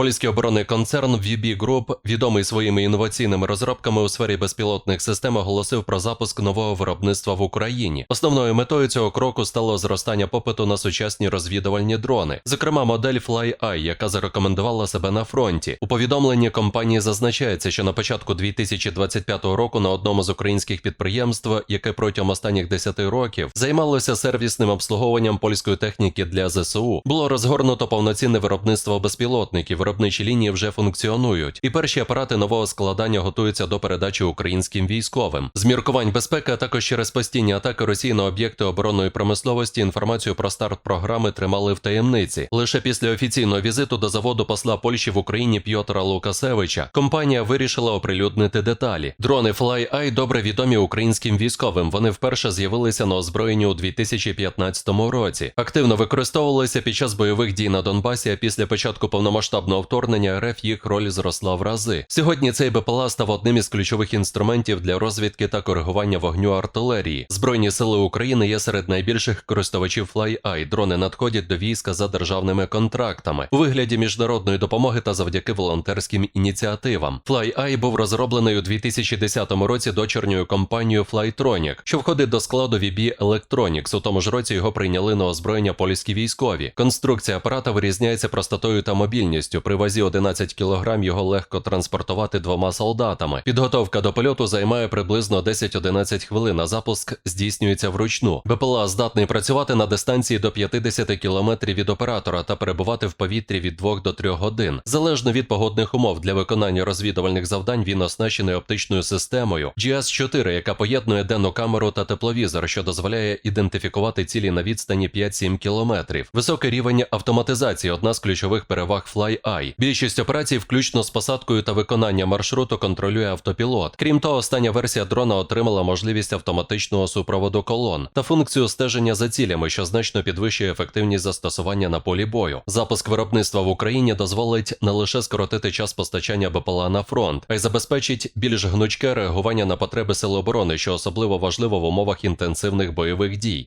Польський оборонний концерн VB Group, відомий своїми інноваційними розробками у сфері безпілотних систем, оголосив про запуск нового виробництва в Україні. Основною метою цього кроку стало зростання попиту на сучасні розвідувальні дрони, зокрема модель FlyEye, яка зарекомендувала себе на фронті. У повідомленні компанії зазначається, що на початку 2025 року на одному з українських підприємств, яке протягом останніх 10 років займалося сервісним обслуговуванням польської техніки для ЗСУ, було розгорнуто повноцінне виробництво безпілотників. Виробничі лінії вже функціонують, і перші апарати нового складання готуються до передачі українським військовим. З міркувань безпеки, а також через постійні атаки Росії на об'єкти оборонної промисловості. Інформацію про старт програми тримали в таємниці. Лише після офіційного візиту до заводу посла Польщі в Україні П'єтра Лукасевича компанія вирішила оприлюднити деталі. Дрони FlyEye добре відомі українським військовим. Вони вперше з'явилися на озброєнні у 2015 році. Активно використовувалися під час бойових дій на Донбасі. Після початку повномасштабного вторгнення РФ їх роль зросла в рази. Сьогодні цей БПЛА став одним із ключових інструментів для розвідки та коригування вогню артилерії. Збройні сили України є серед найбільших користувачів FlyEye. Дрони надходять до війська за державними контрактами у вигляді міжнародної допомоги та завдяки волонтерським ініціативам. FlyEye був розроблений у 2010 році дочірньою компанією Flytronic, що входить до складу VB Electronics. У тому ж році його прийняли на озброєння польські військові. Конструкція апарата вирізняється простотою та мобільністю. При вазі 11 кг його легко транспортувати двома солдатами. Підготовка до польоту займає приблизно 10-11 хвилин. а Запуск здійснюється вручну. БПЛА здатний працювати на дистанції до 50 км від оператора та перебувати в повітрі від 2 до 3 годин. Залежно від погодних умов для виконання розвідувальних завдань він оснащений оптичною системою GS4, яка поєднує денну камеру та тепловізор, що дозволяє ідентифікувати цілі на відстані 5-7 км. Високий рівень автоматизації одна з ключових переваг FlyEye. Більшість операцій, включно з посадкою та виконанням маршруту, контролює автопілот. Крім того, остання версія дрона отримала можливість автоматичного супроводу колон та функцію стеження за цілями, що значно підвищує ефективність застосування на полі бою. Запуск виробництва в Україні дозволить не лише скоротити час постачання БПЛА на фронт, а й забезпечить більш гнучке реагування на потреби сил оборони, що особливо важливо в умовах інтенсивних бойових дій.